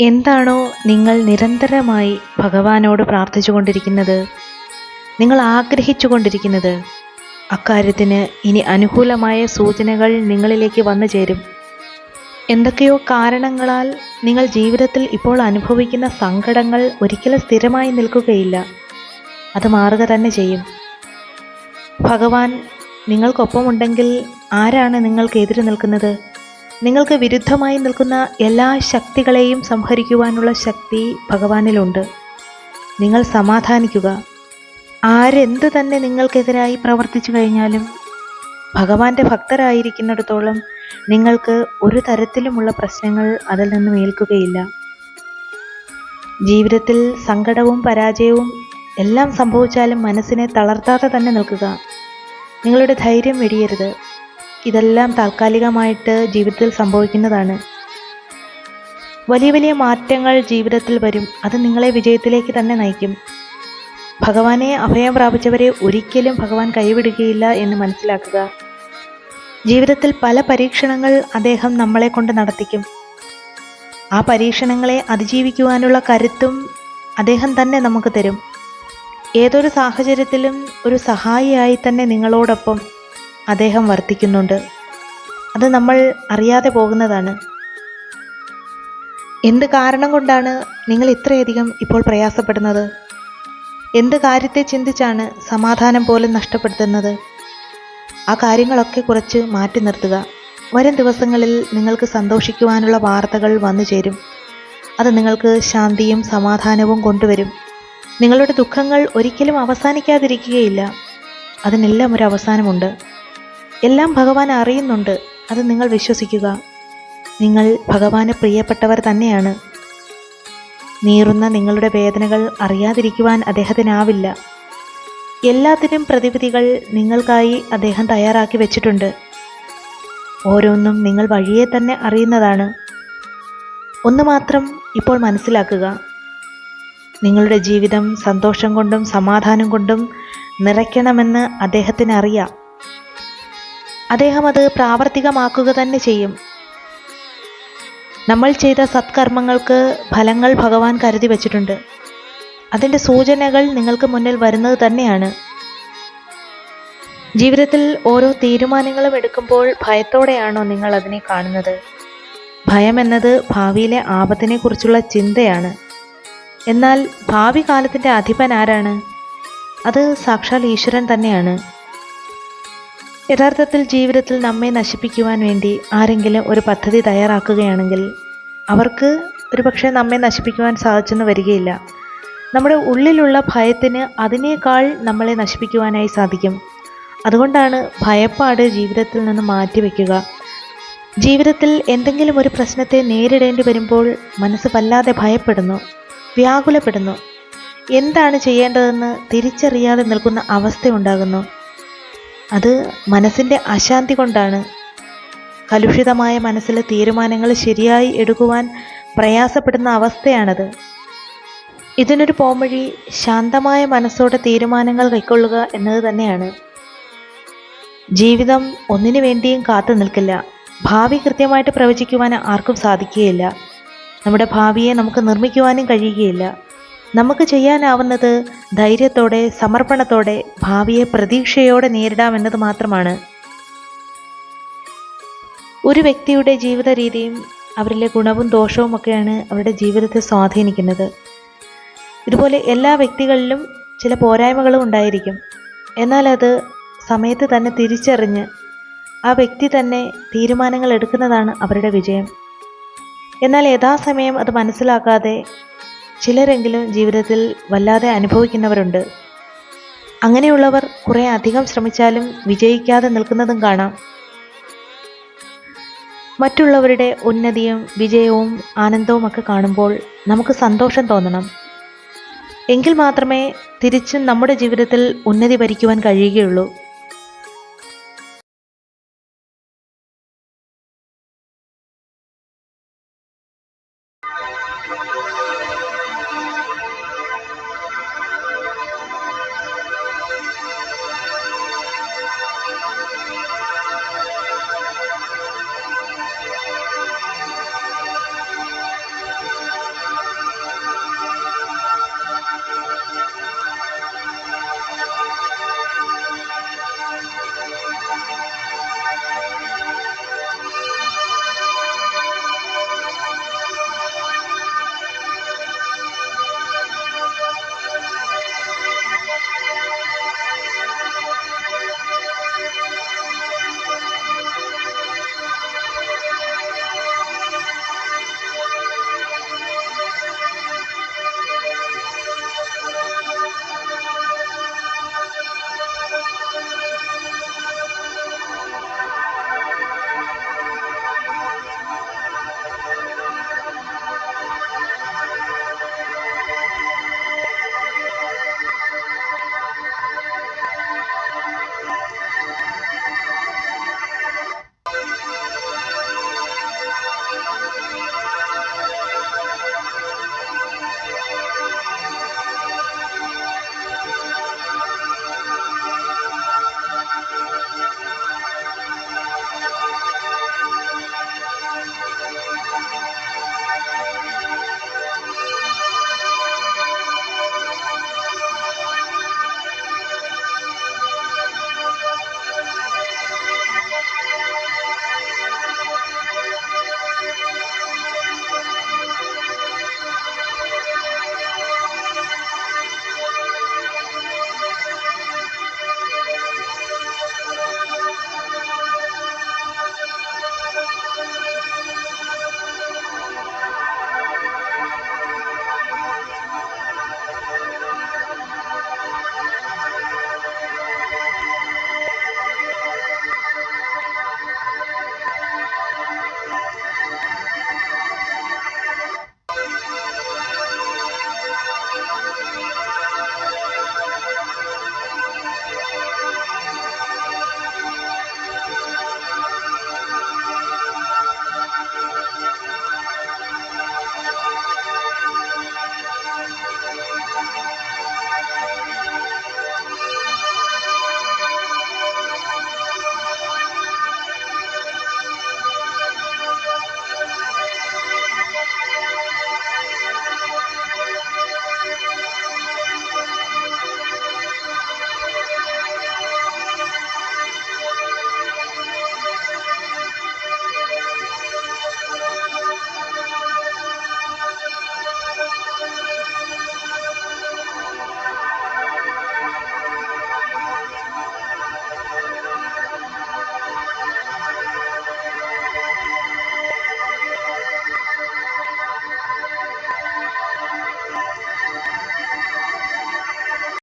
എന്താണോ നിങ്ങൾ നിരന്തരമായി ഭഗവാനോട് പ്രാർത്ഥിച്ചുകൊണ്ടിരിക്കുന്നത്? നിങ്ങൾ ആഗ്രഹിച്ചുകൊണ്ടിരിക്കുന്നത്? അക്കാര്യത്തിന് ഇനി അനുകൂലമായ സൂചനകൾ നിങ്ങളിലേക്ക് വന്നു ചേരും. എന്തൊക്കെയോ കാരണങ്ങളാൽ നിങ്ങൾ ജീവിതത്തിൽ ഇപ്പോൾ അനുഭവിക്കുന്ന സങ്കടങ്ങൾ ഒരിക്കലും സ്ഥിരമായി നിൽക്കുകയില്ല. അത് മാറുക തന്നെ ചെയ്യും. ഭഗവാൻ നിങ്ങൾക്കൊപ്പമുണ്ടെങ്കിൽ ആരാണ് നിങ്ങൾക്ക് എതിര് നിൽക്കുന്നത്? നിങ്ങൾക്ക് വിരുദ്ധമായി നിൽക്കുന്ന എല്ലാ ശക്തികളെയും സംഹരിക്കുവാനുള്ള ശക്തി ഭഗവാനിലുണ്ട്. നിങ്ങൾ സമാധാനിക്കുക. ആരെന്ത് തന്നെ നിങ്ങൾക്കെതിരായി പ്രവർത്തിച്ചു കഴിഞ്ഞാലും ഭഗവാന്റെ ഭക്തരായിരിക്കുന്നിടത്തോളം നിങ്ങൾക്ക് ഒരു തരത്തിലുമുള്ള പ്രശ്നങ്ങൾ അതിൽ നിന്ന് ഏൽക്കുകയില്ല. ജീവിതത്തിൽ സങ്കടവും പരാജയവും എല്ലാം സംഭവിച്ചാലും മനസ്സിനെ തളർത്താതെ തന്നെ നിൽക്കുക. നിങ്ങളുടെ ധൈര്യം വെടിയരുത്. ഇതെല്ലാം താൽക്കാലികമായിട്ട് ജീവിതത്തിൽ സംഭവിക്കുന്നതാണ്. വലിയ വലിയ മാറ്റങ്ങൾ ജീവിതത്തിൽ വരും. അത് നിങ്ങളെ വിജയത്തിലേക്ക് തന്നെ നയിക്കും. ഭഗവാനെ അഭയം പ്രാപിച്ചവരെ ഒരിക്കലും ഭഗവാൻ കൈവിടുകയില്ല എന്ന് മനസ്സിലാക്കുക. ജീവിതത്തിൽ പല പരീക്ഷണങ്ങൾ അദ്ദേഹം നമ്മളെ കൊണ്ട് നടത്തിക്കും. ആ പരീക്ഷണങ്ങളെ അതിജീവിക്കുവാനുള്ള കരുത്തും അദ്ദേഹം തന്നെ നമുക്ക് തരും. ഏതൊരു സാഹചര്യത്തിലും ഒരു സഹായിയായി തന്നെ നിങ്ങളോടൊപ്പം അദ്ദേഹം വർത്തിക്കുന്നുണ്ട്. അത് നമ്മൾ അറിയാതെ പോകുന്നതാണ്. എന്ത് കാരണം കൊണ്ടാണ് നിങ്ങൾ ഇത്രയധികം ഇപ്പോൾ പ്രയാസപ്പെടുന്നത്? എന്ത് കാര്യത്തെ ചിന്തിച്ചാണ് സമാധാനം പോലും നഷ്ടപ്പെടുത്തുന്നത്? ആ കാര്യങ്ങളൊക്കെ കുറച്ച് മാറ്റി നിർത്തുക. വരും ദിവസങ്ങളിൽ നിങ്ങൾക്ക് സന്തോഷിക്കുവാനുള്ള വാർത്തകൾ വന്നു ചേരും. അത് നിങ്ങൾക്ക് ശാന്തിയും സമാധാനവും കൊണ്ടുവരും. നിങ്ങളുടെ ദുഃഖങ്ങൾ ഒരിക്കലും അവസാനിക്കാതിരിക്കുകയില്ല. അതിനെല്ലാം ഒരു അവസാനമുണ്ട്. എല്ലാം ഭഗവാൻ അറിയുന്നുണ്ട്. അത് നിങ്ങൾ വിശ്വസിക്കുക. നിങ്ങൾ ഭഗവാന് പ്രിയപ്പെട്ടവർ തന്നെയാണ്. നീറുന്ന നിങ്ങളുടെ വേദനകൾ അറിയാതിരിക്കുവാൻ അദ്ദേഹത്തിനാവില്ല. എല്ലാത്തിനും പ്രതിവിധികൾ നിങ്ങൾക്കായി അദ്ദേഹം തയ്യാറാക്കി വെച്ചിട്ടുണ്ട്. ഓരോന്നും നിങ്ങൾ വഴിയെ തന്നെ അറിയുന്നതാണ്. ഒന്ന് മാത്രം ഇപ്പോൾ മനസ്സിലാക്കുക. നിങ്ങളുടെ ജീവിതം സന്തോഷം കൊണ്ടും സമാധാനം കൊണ്ടും നിറയ്ക്കണമെന്ന് അദ്ദേഹത്തിന് അറിയാം. അദ്ദേഹം അത് പ്രാവർത്തികമാക്കുക തന്നെ ചെയ്യും. നമ്മൾ ചെയ്ത സത്കർമ്മങ്ങൾക്ക് ഫലങ്ങൾ ഭഗവാൻ കരുതി വച്ചിട്ടുണ്ട്. അതിന്റെ സൂചനകൾ നിങ്ങൾക്ക് മുന്നിൽ വരുന്നത് തന്നെയാണ്. ജീവിതത്തിൽ ഓരോ തീരുമാനങ്ങളും എടുക്കുമ്പോൾ ഭയത്തോടെയാണോ നിങ്ങൾ അതിനെ കാണുന്നത്? ഭയം എന്നത് ഭാവിയിലെ ആപത്തിനെ കുറിച്ചുള്ള ചിന്തയാണ്. എന്നാൽ ഭാവി കാലത്തിന്റെ അധിപൻ ആരാണ്? അത് സാക്ഷാൽ ഈശ്വരൻ തന്നെയാണ്. യഥാർത്ഥത്തിൽ ജീവിതത്തിൽ നമ്മെ നശിപ്പിക്കുവാൻ വേണ്ടി ആരെങ്കിലും ഒരു പദ്ധതി തയ്യാറാക്കുകയാണെങ്കിൽ അവർക്ക് ഒരുപക്ഷെ നമ്മെ നശിപ്പിക്കുവാൻ സാധിച്ചെന്ന് വരികയില്ല. നമ്മുടെ ഉള്ളിലുള്ള ഭയത്തിന് അതിനേക്കാൾ നമ്മളെ നശിപ്പിക്കുവാനായി സാധിക്കും. അതുകൊണ്ടാണ് ഭയപ്പാട് ജീവിതത്തിൽ നിന്ന് മാറ്റിവെക്കുക ജീവിതത്തിൽ എന്തെങ്കിലും ഒരു പ്രശ്നത്തെ നേരിടേണ്ടി വരുമ്പോൾ മനസ്സ് വല്ലാതെ ഭയപ്പെടുന്നു വ്യാകുലപ്പെടുന്നു. എന്താണ് ചെയ്യേണ്ടതെന്ന് തിരിച്ചറിയാതെ നിൽക്കുന്ന അവസ്ഥയുണ്ടാകുന്നു. അത് മനസ്സിന്റെ അശാന്തി കൊണ്ടാണ്. കലുഷിതമായ മനസ്സിലെ തീരുമാനങ്ങൾ ശരിയായി എടുക്കുവാൻ പ്രയാസപ്പെടുന്ന അവസ്ഥയാണത്. ഇതിനൊരു പോംവഴി ശാന്തമായ മനസ്സോടെ തീരുമാനങ്ങൾ കൈക്കൊള്ളുക എന്നത് തന്നെയാണ്. ജീവിതം ഒന്നിനു വേണ്ടിയും കാത്തു നിൽക്കില്ല. ഭാവി കൃത്യമായിട്ട് പ്രവചിക്കുവാൻ ആർക്കും സാധിക്കുകയില്ല. നമ്മുടെ ഭാവിയെ നമുക്ക് നിർമ്മിക്കുവാനും കഴിയുകയില്ല. നമുക്ക് ചെയ്യാനാവുന്നത് ധൈര്യത്തോടെ സമർപ്പണത്തോടെ ഭാവിയെ പ്രതീക്ഷയോടെ നേരിടാമെന്നത് മാത്രമാണ്. ഒരു വ്യക്തിയുടെ ജീവിത രീതിയും അവരിലെ ഗുണവും ദോഷവും ഒക്കെയാണ് അവരുടെ ജീവിതത്തെ സ്വാധീനിക്കുന്നത്. ഇതുപോലെ എല്ലാ വ്യക്തികളിലും ചില പോരായ്മകളും ഉണ്ടായിരിക്കും. എന്നാൽ അത് സമയത്ത് തന്നെ തിരിച്ചറിഞ്ഞ് ആ വ്യക്തി തന്നെ തീരുമാനങ്ങൾ എടുക്കുന്നതാണ് അവരുടെ വിജയം. എന്നാൽ യഥാസമയം അത് മനസ്സിലാക്കാതെ ചിലരെങ്കിലും ജീവിതത്തിൽ വല്ലാതെ അനുഭവിക്കുന്നവരുണ്ട്. അങ്ങനെയുള്ളവർ കുറെ അധികം ശ്രമിച്ചാലും വിജയിക്കാതെ നിൽക്കുന്നതും കാണാം. മറ്റുള്ളവരുടെ ഉന്നതിയും വിജയവും ആനന്ദവും ഒക്കെ കാണുമ്പോൾ നമുക്ക് സന്തോഷം തോന്നണം. എങ്കിൽ മാത്രമേ തിരിച്ചും നമ്മുടെ ജീവിതത്തിൽ ഉന്നതി ഭരിക്കുവാൻ കഴിയുകയുള്ളൂ.